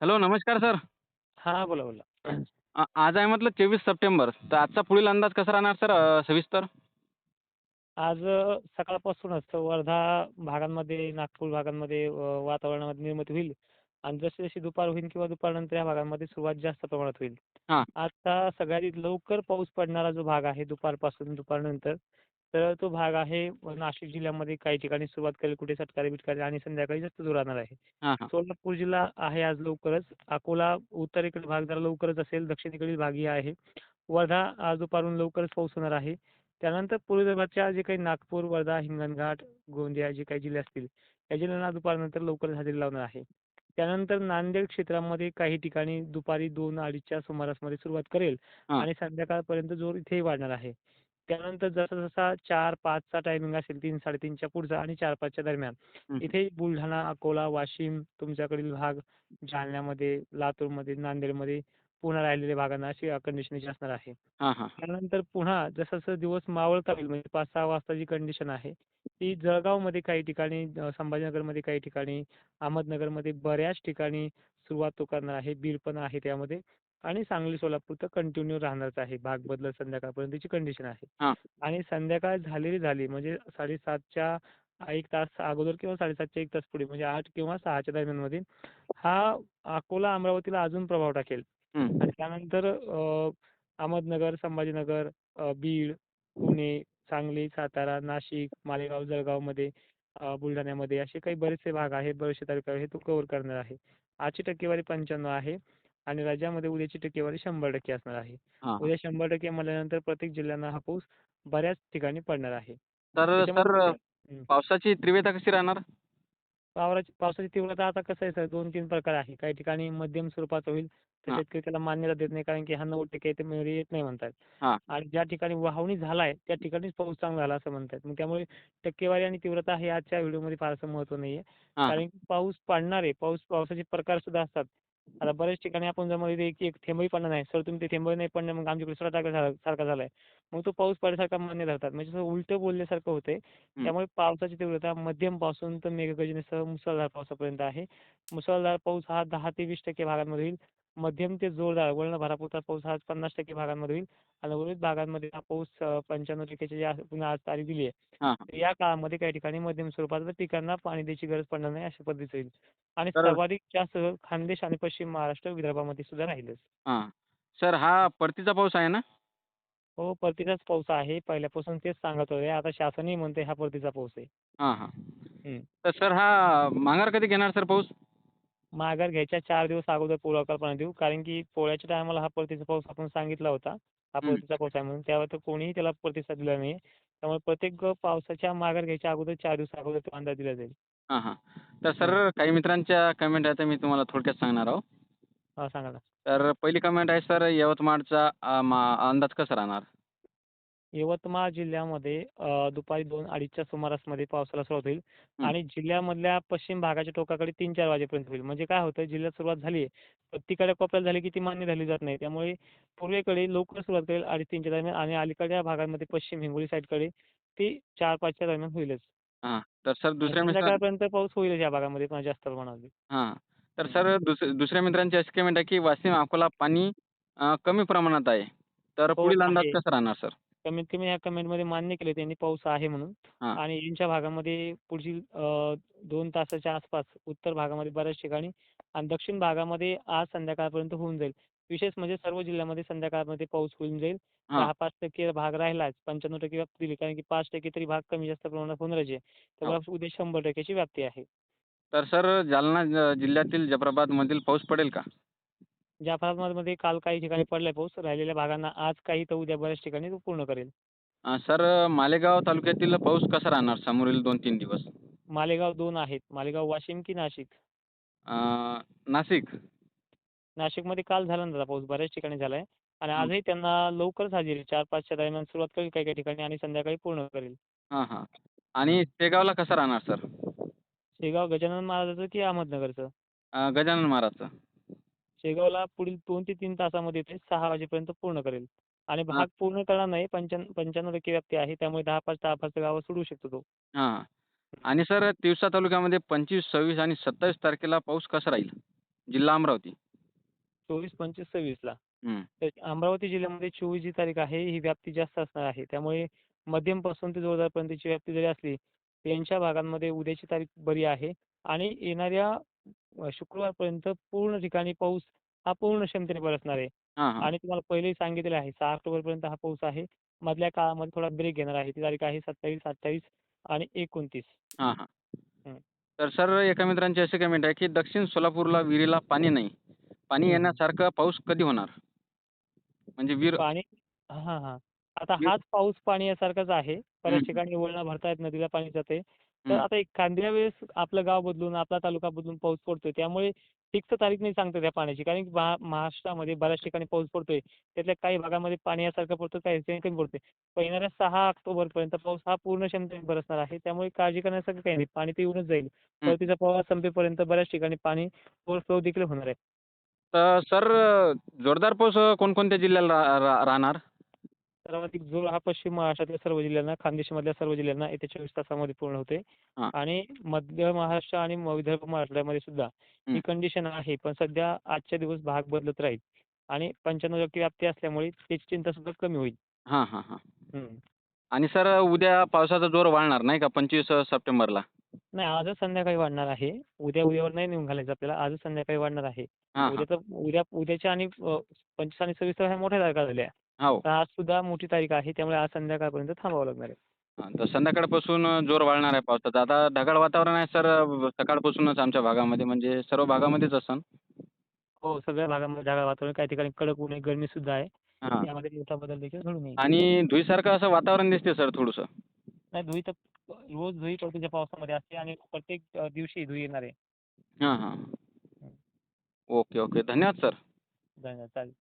Hello नमस्कार sir. हां, बोला, बोला. आ- आज आहे म्हटलं तेवीस सप्टेंबर. तर आजचा पुढील अंदाज कसा राहणार सर अ, सविस्तर? आज अ, सकाळपासूनच वर्धा भागांमध्ये, नागपूर भागांमध्ये अ, वातावरणामध्ये निर्मिती होईल. आणि जशी जशी दुपार होईल किंवा दुपारनंतर या भागांमध्ये सुरुवात जास्त प्रमाणात होईल. हां. आजचा सगळ्यात लवकर पाऊस पडणारा जो भाग आहे दुपारपासून दुपारनंतर, तर तो भाग आहे नाशिक जिल्ह्यामध्ये काही ठिकाणी सुरुवात करेल, कुठे सटकारी-बिटकारी आणि संध्याकाळी जास्त जोर राहणार आहे. हां सोलापूर जिल्हा आहे आज लवकरच. अकोला उत्तरेकडील भाग जरा लवकरच असेल, दक्षिणेकडील भागही आहे. वर्धा आज दुपारून लवकरच पाऊस होणार आहे. त्यानंतर पूर्व विदर्भाच्या जे काही नागपूर, वर्धा, हिंगणघाट, गोंदिया जे काही जिल्हे असतील, या जिल्ह्यांना दुपारनंतर लवकरच हजेरी लावणार आहे. त्यानंतर नांदेड क्षेत्रामध्ये काही ठिकाणी दुपारी 2-2:30च्या सुमारासमध्ये सुरुवात करेल हां आणि संध्याकाळपर्यंत जोर इथेही वाढणार आहे. त्यानंतर जसा-जसा 4-5चा टायमिंग असेल 3-3:30च्या पुढचा आणि 4-5च्या दरम्यान, हं. इथे बुलढाणा, अकोला, वाशिम, तुमच्याकडील भाग, जालन्यामध्ये, लातूरमध्ये, नांदेडमध्ये पुन्हा राहिलेल्या भागांना अशी कंडिशन याची असणार आहे. त्यानंतर पुन्हा जसं-जसं दिवस मावळता येईल म्हणजे 5-6 वाजता जी कंडिशन आहे, ती जळगावमध्ये काही ठिकाणी, संभाजीनगरमध्ये काही ठिकाणी, अहमदनगरमध्ये बऱ्याच ठिकाणी सुरुवात तो करणार आहे. बीड पण आहे त्यामध्ये आणि सांगली, सोलापूर तर कंटिन्यू राहणारच आहे. भाग बदलत संध्याकाळपर्यंतची कंडिशन आहे. आणि संध्याकाळ झालेली झाली म्हणजे 7:30च्या 1 तास अगोदर किंवा 7:30च्या 1 तास पुढे म्हणजे 8 किंवा 6च्या दरम्यानमध्ये हा अकोला, अमरावतीला अजून प्रभाव टाकेल. आणि त्यानंतर अहमदनगर, संभाजीनगर, बीड, पुणे, सांगली, सातारा, नाशिक, मालेगाव, जळगावमध्ये, अ, बुलढाण्यामध्ये असे काही बरेचसे भाग आहेत, बरेचसे तालुके आहेत, तो कव्हर करणार आहे. आजची टक्केवारी 95 आहे आणि राज्यामध्ये उद्याची टक्केवारी 100% असणार आहे. उद्या 100% म्हणल्यानंतर प्रत्येक जिल्ह्यांना हा पाऊस बऱ्याच ठिकाणी पडणार आहे. तर सर. पावसाची तीव्रता कशी राहणार पावराची पावसाची तीव्रता आता कसं आहे सर 2-3 प्रकार आहे. काही ठिकाणी मध्यम स्वरूपाचं होईल, तर हां शेतकरी त्याला मान्यता देत नाही कारण की हा 90% ते मध्ये येत नाही म्हणतात. हां आणि ज्या ठिकाणी वाहवणी झालाय, त्या ठिकाणीच पाऊस चांगला झाला असं म्हणतात. मग त्यामुळे टक्केवारी आणि तीव्रता हे आजच्या व्हिडिओमध्ये फारसं महत्त्व नाहीये. हां हां कारण की पाऊस पडणार आहे. पाऊस पावसाचे प्रकार सुद्धा असतात. आता बऱ्याच ठिकाणी आपण जर म्हणलं की एक थेंबही पडला नाही. सर तुम्ही ते थेंबही नाही पडले मग आमच्याकडे सुराटाका झाला सारखा झालाय. मग तो पाऊस पडल्यासारखा मान्य धरतात. म्हणजे असं उलटं बोलल्यासारखं होतंय. हं. त्यामुळे पावसाची तीव्रता मध्यमपासून तर मेघगर्जनेसह मुसळधार पावसापर्यंत आहे. मुसळधार पाऊस हा 10 ते 20% भागांमध्ये होईल. मध्यम ते जोरदार वळणाभरापुरता पाऊस हा 50% भागांमध्ये होईल आणि उर्वरित भागांमध्ये हा पाऊस अ, 95% जी आज पुन्हा आज तारीख दिली आहे. या काळामध्ये काही ठिकाणी मध्यम स्वरूपाचं पिकांना पाणी द्यायची गरज पडणार नाही अशा पद्धतीचं होईल. आणि सर्वाधिक जास्त खानदेश आणि पश्चिम महाराष्ट्र, विदर्भामध्ये सुद्धा राहीलच. हां सर हा परतीचा पाऊस आहे ना हो, परतीचाच पाऊस आहे. पहिल्यापासून तेच सांगत होते. आता शासनही म्हणतंय हा परतीचा पाऊस आहे. तर सर हा माघार कधी घेणार सर पाऊस माघार घ्यायच्या 4 दिवस अगोदर पूर्वकल्पना देऊ. कारण की पोळ्याच्या टायमाला हा परतीचा पाऊस आपण सांगितला होता. हा. परतीचा पाऊस आहे म्हणून. त्यावर तर कोणीही त्याला प्रतिसाद दिला नाही. त्यामुळे प्रत्येक पावसाच्या माघार घ्यायच्या अगोदर 4 दिवस अगोदर तो अंदाज दिला जाईल. हां हां तर सर. काही मित्रांच्या कमेंट आहेत मी तुम्हाला थोडक्यात सांगणार आहो हां, सांगा ना. तर पहिली कमेंट आहे सर यवतमाळचा मा अंदाज कसा राहणार यवतमाळ जिल्ह्यामध्ये दुपारी 2-2:30च्या सुमारासमध्ये पावसाला सुरुवात होईल. आणि जिल्ह्यामधल्या पश्चिम भागाच्या टोकाकडे 3-4 वाजेपर्यंत होईल. म्हणजे काय होतं जिल्ह्यात सुरुवात झाली आहे, तिकडे कोपऱ्यात झाली की ती मान्य धरली जात नाही. त्यामुळे पूर्वेकडे लवकर सुरुवात करेल 2:30-3च्या दरम्यान आणि अलीकडच्या भागांमध्ये पश्चिम हिंगोली साईडकडे ती 4-5च्या दरम्यान होईलच. हां तर सर दुसऱ्या मित्रा संध्याकाळपर्यंत पाऊस होईलच या भागामध्ये पण जास्त प्रमाणामध्ये. हां तर. सर दुस दुसऱ्या मित्रांची अशी कमेंट आहे की वाशिम अकोला पाणी कमी प्रमाणात आहे तर हो, पुढील अंदाज. कसा राहणार सर कमीत कमी या कमेंटमध्ये मान्य केले त्यांनी पाऊस आहे म्हणून हां आणि यांच्या भागामध्ये पुढील अ, 2 तासाच्या आसपास उत्तर भागामध्ये बऱ्याच ठिकाणी आणि दक्षिण भागामध्ये आज संध्याकाळपर्यंत होऊन जाईल. विशेष म्हणजे सर्व जिल्ह्यामध्ये संध्याकाळमध्ये पाऊस होऊन जाईल. हां 10-5% भाग राहिलाच. 95% व्याप्ती दिली कारण की 5% तरी भाग कमी जास्त प्रमाणात होणारच आहे. त्यामुळे उद्या 100% ची व्याप्ती आहे. तर सर जालना ज जिल्ह्यातील जाफ्राबादमधील पाऊस पडेल का जाफराबादमध्ये काल काही ठिकाणी पडलाय पाऊस. राहिलेल्या भागांना आज काही तर उद्या बऱ्याच ठिकाणी तो पूर्ण करेल. सर मालेगाव तालुक्यातील पाऊस कसा राहणार समोरील दोन तीन दिवस मालेगाव 2 आहेत. मालेगाव वाशिम की नाशिक? अ, नाशिक नाशिकमध्ये काल झाला ना पाऊस बऱ्याच ठिकाणी झालाय आणि. आजही त्यांना लवकरच हजेरी 4-5च्या दरम्यान सुरुवात करेल काही काही ठिकाणी आणि संध्याकाळी पूर्ण करेल. हां हां हं. आणि शेगावला कसा राहणार सर शेगाव गजानन महाराजाचं की अहमदनगरचं? गजानन महाराजचा शेगावला पुढील 2 ते 3 तासामध्ये ते 6 वाजेपर्यंत पूर्ण करेल आणि भाग पूर्ण करणार नाही. पंच्याण् 95% व्याप्ती आहे. त्यामुळे 10-5, 10-5 गावं सोडू शकतो तो. हां आणि सर तिवसा तालुक्यामध्ये पंचवीस सव्वीस आणि सत्तावीस तारखेला पाऊस कसा राहील जिल्हा अमरावती चोवीस पंचवीस सव्वीसला हं. तर अमरावती जिल्ह्यामध्ये चोवीस जी तारीख आहे ही व्याप्ती जास्त असणार आहे त्यामुळे मध्यमपासून ते जोरदारपर्यंतची व्याप्ती जरी असली त्यांच्या भागांमध्ये उद्याची तारीख बरी आहे आणि येणाऱ्या शुक्रवारपर्यंत पूर्ण ठिकाणी पाऊस हा पूर्ण क्षमतेने बरसणार आहे. हां हां. आणि तुम्हाला पहिलेही सांगितलेलं आहे सहा ऑक्टोबरपर्यंत हा पाऊस आहे. मधल्या काळामध्ये थोडा ब्रेक घेणार आहे. ती तारीख आहे सत्तावीस अठ्ठावीस आणि एकोणतीस. हां हां. हं. तर सर एका मित्रांची अशी कमेंट आहे की दक्षिण सोलापूरला विहिरीला पाणी नाही. पाणी हं. येण्यासारखं पाऊस कधी होणार? म्हणजे विहीर पाणी हां हां. आता हाच पाऊस पाणी यासारखाच आहे. बऱ्याच हं. ठिकाणी वळणं भरतायत नदीला पाणी जाते तर. आता एखाद्या वेळेस आपलं गाव बदलून आपला तालुका बदलून पाऊस पडतोय. त्यामुळे फिक्स तारीख नाही सांगता त्या पाण्याची. कारण की महा महाराष्ट्रामध्ये बऱ्याच ठिकाणी पाऊस पडतोय. त्यातल्या काही भागामध्ये पाणी यासारखं पडतं काही ठिकाणी कमी पडतोय. पण येणाऱ्या सहा ऑक्टोबरपर्यंत पाऊस हा पूर्ण क्षमतेने बरसणार आहे. त्यामुळे काळजी करण्यासारखं काही नाही. पाणी ते येऊनच जाईल. परतीचा प्रवाह संपेपर्यंत बऱ्याच ठिकाणी पाणी ओव्हरफ्लो देखील होणार आहे. तर सर जोरदार पाऊस कोणकोणत्या जिल्ह्याला राहणार? सर्वाधिक जोर हा पश्चिम महाराष्ट्रातल्या सर्व जिल्ह्यांना खानदेशमधल्या सर्व जिल्ह्यांना येत्या चोवीस तासामध्ये पूर्ण होते. हां. आणि मध्य महाराष्ट्र आणि म- विदर्भ मराठवाड्यामध्ये सुद्धा ही. कंडिशन आहे पण सध्या आजच्या दिवस भाग बदलत राहील. आणि पंच्याण्णव टक्के व्याप्ती असल्यामुळे त्याची चिंता सुद्धा कमी होईल. हां हां हां. हम्म. आणि सर उद्या पावसाचा जोर वाढणार नाही का? पंचवीस सप्टेंबरला. नाही आजच संध्याकाळी वाढणार आहे. उद्या उद्यावर नाही निघून घालायचं आपल्याला. आजच संध्याकाळी वाढणार आहे. हां हां. उद्या उद्याच्या आणि अ, पंचवीस आणि सव्वीस ह्या मोठ्या तारखा झाल्या. हो. तर आज सुद्धा मोठी तारीख आहे त्यामुळे आज संध्याकाळपर्यंत थांबावं लागणार आहे. हां, तर संध्याकाळपासून जोर वाढणार आहे पावसाचा. आता ढगाळ वातावरण आहे सर सकाळपासूनच आमच्या भागामध्ये म्हणजे सर्व भागामध्येच असन? हो सगळ्या भागामध्ये ढगाळ वातावरण काही ठिकाणी कडक ऊन आहे गरमी सुद्धा आहे. हां. यामध्ये मोठा बदल देखील घडून येईल. आणि धुईसारखं असं वातावरण दिसते सर थोडंसं? नाही धुई तर रोज धुई परतीच्या पावसामध्ये असते आणि प्रत्येक अ, दिवशी धुई येणार आहे. हां हां. Okay okay. धन्यवाद सर. धन्यवाद. चालेल.